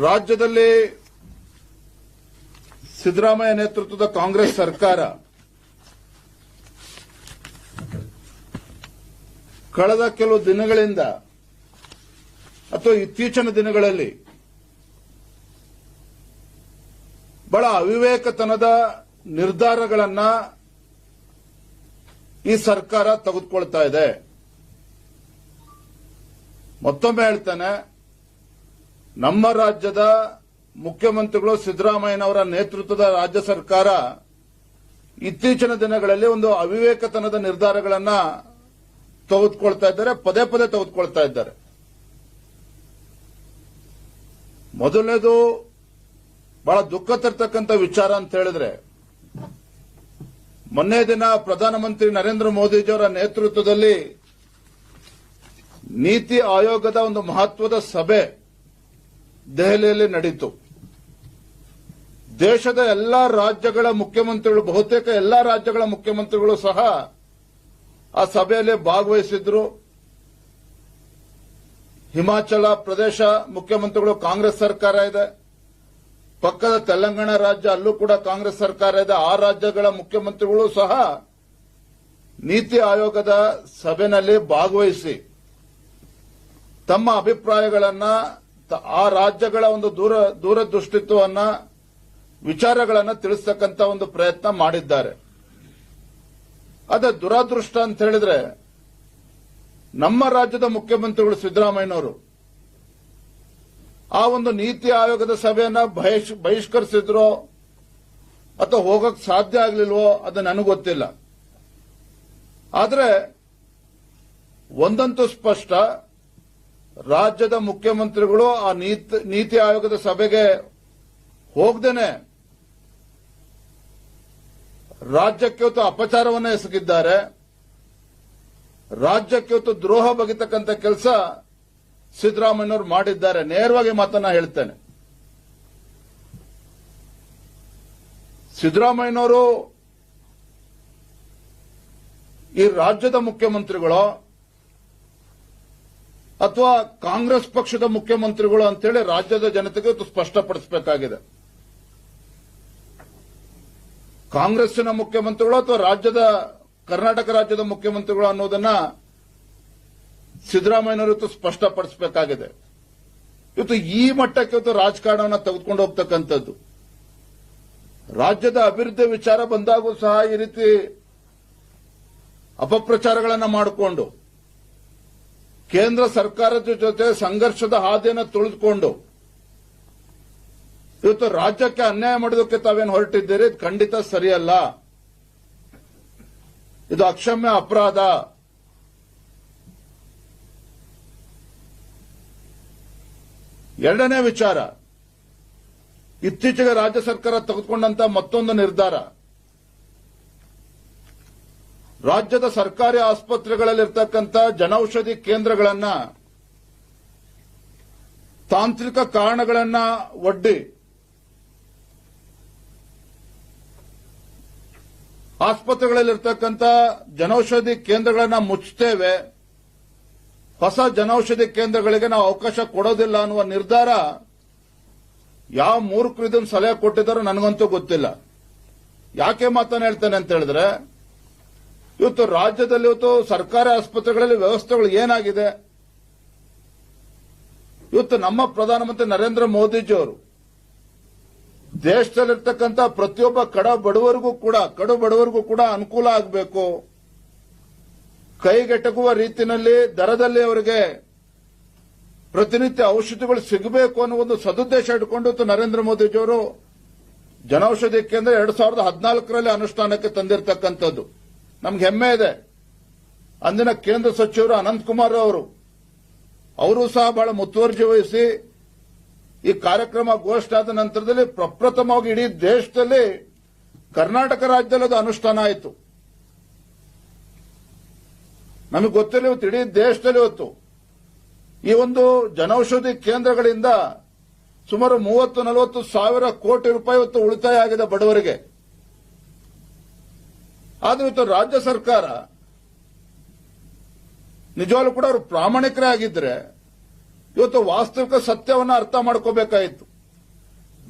ರಾಜ್ಯದಲ್ಲಿ ಸಿದ್ದರಾಮಯ್ಯ ನೇತೃತ್ವದ ಕಾಂಗ್ರೆಸ್ ಸರ್ಕಾರ ಕಳೆದ ಕೆಲವು ದಿನಗಳಿಂದ ಅಥವಾ ಇತ್ತೀಚಿನ ದಿನಗಳಲ್ಲಿ ಬಹಳ ಅವಿವೇಕತನದ ನಿರ್ಧಾರಗಳನ್ನ ಈ ಸರ್ಕಾರ ತೆಗೆದುಕೊಳ್ತಾ ಇದೆ. ಮತ್ತೊಮ್ಮೆ ಹೇಳ್ತಾನೆ ನಮ್ಮ ರಾಜ್ಯದ ಮುಖ್ಯಮಂತ್ರಿಗಳು ಸಿದ್ದರಾಮಯ್ಯನವರ ನೇತೃತ್ವದ ರಾಜ್ಯ ಸರ್ಕಾರ ಇತ್ತೀಚಿನ ದಿನಗಳಲ್ಲಿ ಒಂದು ಅವಿವೇಕತನದ ನಿರ್ಧಾರಗಳನ್ನು ತೆಗೆದುಕೊಳ್ತಾ ಇದ್ದಾರೆ, ಪದೇ ಪದೇ ತೆಗೆದುಕೊಳ್ತಾ ಇದ್ದಾರೆ. ಮೊದಲನೇದು, ಬಹಳ ದುಃಖ ತರ್ತಕ್ಕಂಥ ವಿಚಾರ ಅಂತ ಹೇಳಿದ್ರೆ, ಮೊನ್ನೆ ದಿನ ಪ್ರಧಾನಮಂತ್ರಿ ನರೇಂದ್ರ ಮೋದಿಜಿಯವರ ನೇತೃತ್ವದಲ್ಲಿ ನೀತಿ ಆಯೋಗದ ಒಂದು ಮಹತ್ವದ ಸಭೆ ದೆಹಲಿಯಲ್ಲಿ ನಡೀತು. ದೇಶದ ಎಲ್ಲಾ ರಾಜ್ಯಗಳ ಮುಖ್ಯಮಂತ್ರಿಗಳು, ಬಹುತೇಕ ಎಲ್ಲಾ ರಾಜ್ಯಗಳ ಮುಖ್ಯಮಂತ್ರಿಗಳು ಸಹ ಆ ಸಭೆಯಲ್ಲಿ ಭಾಗವಹಿಸಿದ್ರು. ಹಿಮಾಚಲ ಪ್ರದೇಶ ಮುಖ್ಯಮಂತ್ರಿಗಳು ಕಾಂಗ್ರೆಸ್ ಸರ್ಕಾರ ಇದೆ. ಪಕ್ಕದ ತೆಲಂಗಾಣ ರಾಜ್ಯ ಅಲ್ಲೂ ಕೂಡ ಕಾಂಗ್ರೆಸ್ ಸರ್ಕಾರ ಇದೆ. ಆ ರಾಜ್ಯಗಳ ಮುಖ್ಯಮಂತ್ರಿಗಳು ಸಹ ನೀತಿ ಆಯೋಗದ ಸಭೆಯಲ್ಲಿ ಭಾಗವಹಿಸಿ ತಮ್ಮ ಅಭಿಪ್ರಾಯಗಳನ್ನ ಆ ರಾಜ್ಯಗಳ ಒಂದು ದೂರ, ದೂರದೃಷ್ಟಿತ್ವವನ್ನ, ವಿಚಾರಗಳನ್ನು ತಿಳಿಸ್ತಕ್ಕಂಥ ಒಂದು ಪ್ರಯತ್ನ ಮಾಡಿದ್ದಾರೆ. ಅದೇ ದುರಾದೃಷ್ಟ ಅಂತ ಹೇಳಿದ್ರೆ, ನಮ್ಮ ರಾಜ್ಯದ ಮುಖ್ಯಮಂತ್ರಿಗಳು ಸಿದ್ದರಾಮಯ್ಯನವರು, ಆ ಒಂದು ನೀತಿ ಆಯೋಗದ ಸಭೆಯನ್ನ ಬಹಿಷ್- ಬಹಿಷ್ಕರಿಸಿದ್ರೋ, ಅಥವಾ ಹೋಗಕ್ ಸಾಧ್ಯ ಆಗಲಿಲ್ವೋ, ಅದು ನನಗೆ ಗೊತ್ತಿಲ್ಲ. ಆದರೆ, ಒಂದಂತೂ ಸ್ಪಷ್ಟ ರಾಜ್ಯದ ಮುಖ್ಯಮಂತ್ರಿಗಳು ಆ ನೀತಿ ಆಯೋಗದ ಸಭೆಗೆ ಹೋಗ್ದೇನೆ ರಾಜ್ಯಕ್ಕೆ ಇವತ್ತು ಅಪಚಾರವನ್ನು ಎಸಗಿದ್ದಾರೆ. ರಾಜ್ಯಕ್ಕೆ ಇವತ್ತು ದ್ರೋಹ ಬಗೆತಕ್ಕಂಥ ಕೆಲಸ ಸಿದ್ದರಾಮಯ್ಯವರು ಮಾಡಿದ್ದಾರೆ. ನೇರವಾಗಿ ಮಾತನ್ನ ಹೇಳ್ತೇನೆ. ಸಿದ್ದರಾಮಯ್ಯನವರು ಈ ರಾಜ್ಯದ ಮುಖ್ಯಮಂತ್ರಿಗಳು ಅಥವಾ ಕಾಂಗ್ರೆಸ್ ಪಕ್ಷದ ಮುಖ್ಯಮಂತ್ರಿಗಳು ಅಂತೇಳಿ ರಾಜ್ಯದ ಜನತೆಗೆ ಸ್ಪಷ್ಟಪಡಿಸಬೇಕಾಗಿದೆ. ಕಾಂಗ್ರೆಸ್ಸಿನ ಮುಖ್ಯಮಂತ್ರಿಗಳು ಅಥವಾ ರಾಜ್ಯದ, ಕರ್ನಾಟಕ ರಾಜ್ಯದ ಮುಖ್ಯಮಂತ್ರಿಗಳು ಅನ್ನೋದನ್ನ ಸಿದ್ದರಾಮಯ್ಯನವರು ಸ್ಪಷ್ಟಪಡಿಸಬೇಕಾಗಿದೆ. ಇವತ್ತು ಈ ಮಟ್ಟಕ್ಕೆ ಇವತ್ತು ರಾಜಕಾರಣವನ್ನು ತೆಗೆದುಕೊಂಡು ಹೋಗ್ತಕ್ಕಂಥದ್ದು. ರಾಜ್ಯದ ಅಭಿವೃದ್ಧಿ ವಿಚಾರ ಬಂದಾಗೂ ಸಹ ಈ ರೀತಿ ಅಪಪ್ರಚಾರಗಳನ್ನು ಮಾಡಿಕೊಂಡು ಕೇಂದ್ರ ಸರ್ಕಾರದ ಜೊತೆ ಸಂಘರ್ಷದ ಹಾದಿಯನ್ನು ತುಳಿದುಕೊಂಡು ಇವತ್ತು ರಾಜ್ಯಕ್ಕೆ ಅನ್ಯಾಯ ಮಾಡೋದಕ್ಕೆ ತಾವೇನು ಹೊರಟಿದ್ದೀರಿ? ಖಂಡಿತ ಸರಿಯಲ್ಲ. ಇದು ಅಕ್ಷಮ್ಯ ಅಪರಾಧ. ಎರಡನೇ ವಿಚಾರ, ಇತ್ತೀಚೆಗೆ ರಾಜ್ಯ ಸರ್ಕಾರ ತೆಗೆದುಕೊಂಡಂತ ಮತ್ತೊಂದು ನಿರ್ಧಾರ. ರಾಜ್ಯದ ಸರ್ಕಾರಿ ಆಸ್ಪತ್ರೆಗಳಲ್ಲಿರ್ತಕ್ಕಂಥ ಜನೌಷಧಿ ಕೇಂದ್ರಗಳನ್ನ ತಾಂತ್ರಿಕ ಕಾರಣಗಳನ್ನ ಒಡ್ಡಿ ಆಸ್ಪತ್ರೆಗಳಲ್ಲಿರ್ತಕ್ಕಂಥ ಜನೌಷಧಿ ಕೇಂದ್ರಗಳನ್ನ ಮುಚ್ಚುತ್ತೇವೆ, ಹೊಸ ಜನೌಷಧಿ ಕೇಂದ್ರಗಳಿಗೆ ನಾವು ಅವಕಾಶ ಕೊಡೋದಿಲ್ಲ ಅನ್ನುವ ನಿರ್ಧಾರ ಯಾವ ಮೂರ್ಖರು ಇದನ್ನು ಸಲಹೆ ಕೊಟ್ಟಿದ್ದಾರೋ ನನಗಂತೂ ಗೊತ್ತಿಲ್ಲ. ಯಾಕೆ ಮಾತನ್ನ ಹೇಳ್ತೇನೆ ಅಂತ ಹೇಳಿದ್ರೆ ಇವತ್ತು ರಾಜ್ಯದಲ್ಲಿ, ಇವತ್ತು ಸರ್ಕಾರಿ ಆಸ್ಪತ್ರೆಗಳಲ್ಲಿ ವ್ಯವಸ್ಥೆಗಳು ಏನಾಗಿದೆ? ಇವತ್ತು ನಮ್ಮ ಪ್ರಧಾನಮಂತ್ರಿ ನರೇಂದ್ರ ಮೋದಿಜಿಯವರು ದೇಶದಲ್ಲಿರ್ತಕ್ಕಂಥ ಪ್ರತಿಯೊಬ್ಬ ಕಡ ಬಡವರಿಗೂ ಕೂಡ, ಕಡು ಬಡವರಿಗೂ ಕೂಡ ಅನುಕೂಲ ಆಗಬೇಕು. ಕೈಗೆಟಕುವ ರೀತಿಯಲ್ಲಿ ದರದಲ್ಲಿ ಅವರಿಗೆ ಪ್ರತಿನಿತ್ಯ ಔಷಧಿಗಳು ಸಿಗಬೇಕು ಅನ್ನೋ ಒಂದು ಸದುದ್ದೇಶ ಇವತ್ತು ನರೇಂದ್ರ ಮೋದಿಜಿಯವರು ಜನೌಷಧಿ ಕೇಂದ್ರ ಎರಡ್ ಸಾವಿರದ ಹದಿನಾಲ್ಕರಲ್ಲಿ ಅನುಷ್ಠಾನಕ್ಕೆ ತಂದಿರತಕ್ಕಂಥದ್ದು. ನಮ್ಗೆ ಹೆಮ್ಮೆ ಇದೆ. ಅಂದಿನ ಕೇಂದ್ರ ಸಚಿವರು ಅನಂತಕುಮಾರ್ ಅವರು ಅವರು ಸಹ ಬಹಳ ಮುತುವರ್ಜಿ ವಹಿಸಿ ಈ ಕಾರ್ಯಕ್ರಮ ಘೋಷಣೆ ನಂತರದಲ್ಲಿ ಪ್ರಪ್ರಥಮವಾಗಿ ಇಡೀ ದೇಶದಲ್ಲಿ ಕರ್ನಾಟಕ ರಾಜ್ಯದಲ್ಲಿ ಅದು ಅನುಷ್ಠಾನ ಆಯಿತು. ನಮಗೆ ಗೊತ್ತಿಲ್ಲ ಇವತ್ತು ಇಡೀ ದೇಶದಲ್ಲಿ ಇವತ್ತು ಈ ಒಂದು ಜನೌಷಧಿ ಕೇಂದ್ರಗಳಿಂದ ಸುಮಾರು ಮೂವತ್ತು ನಲವತ್ತು ಸಾವಿರ ಕೋಟಿ ರೂಪಾಯಿ ಇವತ್ತು ಉಳಿತಾಯ ಆಗಿದೆ ಬಡವರಿಗೆ. ಆದ್ರೆ ಇವತ್ತು ರಾಜ್ಯ ಸರ್ಕಾರ ನಿಜವಾಗ್ಲೂ ಕೂಡ ಅವರು ಪ್ರಾಮಾಣಿಕರೇ ಆಗಿದ್ರೆ ಇವತ್ತು ವಾಸ್ತವಿಕ ಸತ್ಯವನ್ನ ಅರ್ಥ ಮಾಡ್ಕೋಬೇಕಾಯಿತು.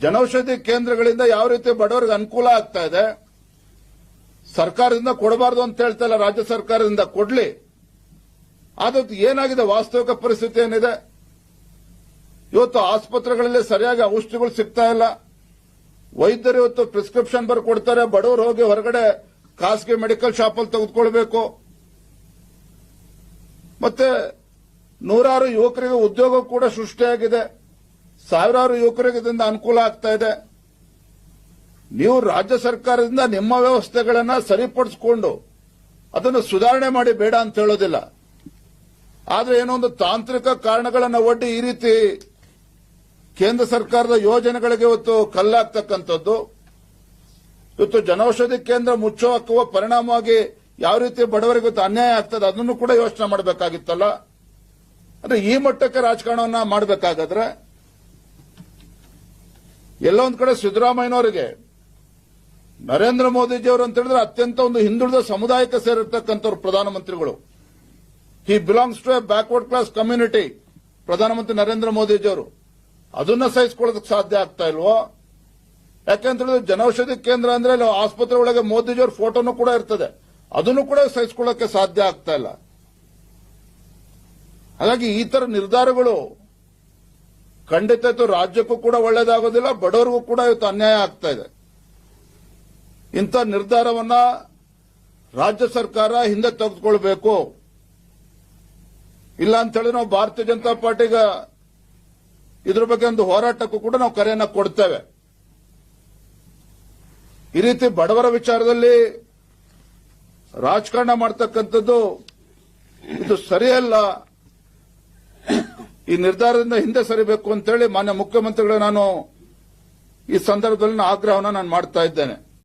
ಜನೌಷಧಿ ಕೇಂದ್ರಗಳಿಂದ ಯಾವ ರೀತಿ ಬಡವರಿಗೆ ಅನುಕೂಲ ಆಗ್ತಾ ಇದೆ, ಸರ್ಕಾರದಿಂದ ಕೊಡಬಾರದು ಅಂತ ಹೇಳ್ತಾ ಇಲ್ಲ, ರಾಜ್ಯ ಸರ್ಕಾರದಿಂದ ಕೊಡ್ಲಿ. ಆದ್ರೆ ಏನಾಗಿದೆ, ವಾಸ್ತವಿಕ ಪರಿಸ್ಥಿತಿ ಏನಿದೆ? ಇವತ್ತು ಆಸ್ಪತ್ರೆಗಳಲ್ಲಿ ಸರಿಯಾಗಿ ಔಷಧಿಗಳು ಸಿಗ್ತಾ ಇಲ್ಲ. ವೈದ್ಯರು ಇವತ್ತು ಪ್ರಿಸ್ಕ್ರಿಪ್ಷನ್ ಬರ್ಕೊಡ್ತಾರೆ ಬಡವರು ಹೋಗಿ ಹೊರಗಡೆ ಖಾಸಗಿ ಮೆಡಿಕಲ್ ಶಾಪಲ್ಲಿ ತೆಗೆದುಕೊಳ್ಬೇಕು. ಮತ್ತೆ ನೂರಾರು ಯುವಕರಿಗೆ ಉದ್ಯೋಗ ಕೂಡ ಸೃಷ್ಟಿಯಾಗಿದೆ. ಸಾವಿರಾರು ಯುವಕರಿಗೆ ಇದರಿಂದ ಅನುಕೂಲ ಆಗ್ತಾ ಇದೆ. ನೀವು ರಾಜ್ಯ ಸರ್ಕಾರದಿಂದ ನಿಮ್ಮ ವ್ಯವಸ್ಥೆಗಳನ್ನ ಸರಿಪಡಿಸಿಕೊಂಡು ಅದನ್ನು ಸುಧಾರಣೆ ಮಾಡಿ ಬೇಡ ಅಂತ ಹೇಳೋದಿಲ್ಲ. ಆದರೆ ಏನೋ ಒಂದು ತಾಂತ್ರಿಕ ಕಾರಣಗಳನ್ನು ಒಡ್ಡಿ ಈ ರೀತಿ ಕೇಂದ್ರ ಸರ್ಕಾರದ ಯೋಜನೆಗಳಿಗೆ ಇವತ್ತು ಕಲ್ಲಾಗ್ತಕ್ಕಂಥದ್ದು. ಇವತ್ತು ಜನೌಷಧಿ ಕೇಂದ್ರ ಮುಚ್ಚೋ ಹಾಕುವ ಪರಿಣಾಮವಾಗಿ ಯಾವ ರೀತಿ ಬಡವರಿಗೆ ಅನ್ಯಾಯ ಆಗ್ತದೆ, ಅದನ್ನು ಕೂಡ ಯೋಚನೆ ಮಾಡಬೇಕಾಗಿತ್ತಲ್ಲ? ಅಂದ್ರೆ ಈ ಮಟ್ಟಕ್ಕೆ ರಾಜಕಾರಣವನ್ನ ಮಾಡಬೇಕಾಗಾದ್ರೆ ಎಲ್ಲೊಂದ್ ಕಡೆ ಸಿದ್ದರಾಮಯ್ಯನವರಿಗೆ, ನರೇಂದ್ರ ಮೋದಿಜಿಯವರು ಅಂತ ಹೇಳಿದ್ರೆ ಅತ್ಯಂತ ಒಂದು ಹಿಂದುಳಿದ ಸಮುದಾಯಕ್ಕೆ ಸೇರಿರ್ತಕ್ಕಂಥವ್ರು ಪ್ರಧಾನಮಂತ್ರಿಗಳು. He belongs to a backward class community ಪ್ರಧಾನಮಂತ್ರಿ ನರೇಂದ್ರ ಮೋದಿಜಿಯವರು. ಅದನ್ನ ಸಹಿಸಿಕೊಳ್ಳೋದಕ್ಕೆ ಸಾಧ್ಯ ಆಗ್ತಾ ಇಲ್ವೋ? ಯಾಕೆಂತ ಹೇಳಿದ್ರೆ ಜನೌಷಧಿ ಕೇಂದ್ರ ಅಂದ್ರೆ ಅಲ್ಲಿ ಆಸ್ಪತ್ರೆ ಒಳಗೆ ಮೋದಿಜಿಯವ್ರ ಫೋಟೋನು ಕೂಡ ಇರ್ತದೆ. ಅದನ್ನು ಕೂಡ ಸಹಿಸಿಕೊಳ್ಳಕ್ಕೆ ಸಾಧ್ಯ ಆಗ್ತಾ ಇಲ್ಲ. ಹಾಗಾಗಿ ಈ ತರ ನಿರ್ಧಾರಗಳು ಖಂಡಿತ ರಾಜ್ಯಕ್ಕೂ ಕೂಡ ಒಳ್ಳೇದಾಗೋದಿಲ್ಲ, ಬಡವರಿಗೂ ಕೂಡ ಇವತ್ತು ಅನ್ಯಾಯ ಆಗ್ತಾ ಇದೆ. ಇಂಥ ನಿರ್ಧಾರವನ್ನ ರಾಜ್ಯ ಸರ್ಕಾರ ಹಿಂದೆ ತೆಗೆದುಕೊಳ್ಬೇಕು. ಇಲ್ಲ ಅಂತ ಹೇಳಿ ನಾವು ಭಾರತೀಯ ಜನತಾ ಪಾರ್ಟಿಗೆ ಇದ್ರ ಬಗ್ಗೆ ಒಂದು ಹೋರಾಟಕ್ಕೂ ಕೂಡ ನಾವು ಕರೆಯನ್ನ ಕೊಡ್ತೇವೆ. ಈ ರೀತಿ ಬಡವರ ವಿಚಾರದಲ್ಲಿ ರಾಜಕಾರಣ ಮಾಡ್ತಕ್ಕಂಥದ್ದು ಇದು ಸರಿಯಲ್ಲ. ಈ ನಿರ್ಧಾರದಿಂದ ಹಿಂದೆ ಸರಿಬೇಕು ಅಂತೇಳಿ ಮಾನ್ಯ ಮುಖ್ಯಮಂತ್ರಿಗಳ ನಾನು ಈ ಸಂದರ್ಭದಲ್ಲಿ ಆಗ್ರಹವನ್ನು ನಾನು ಮಾಡ್ತಾ ಇದ್ದೇನೆ.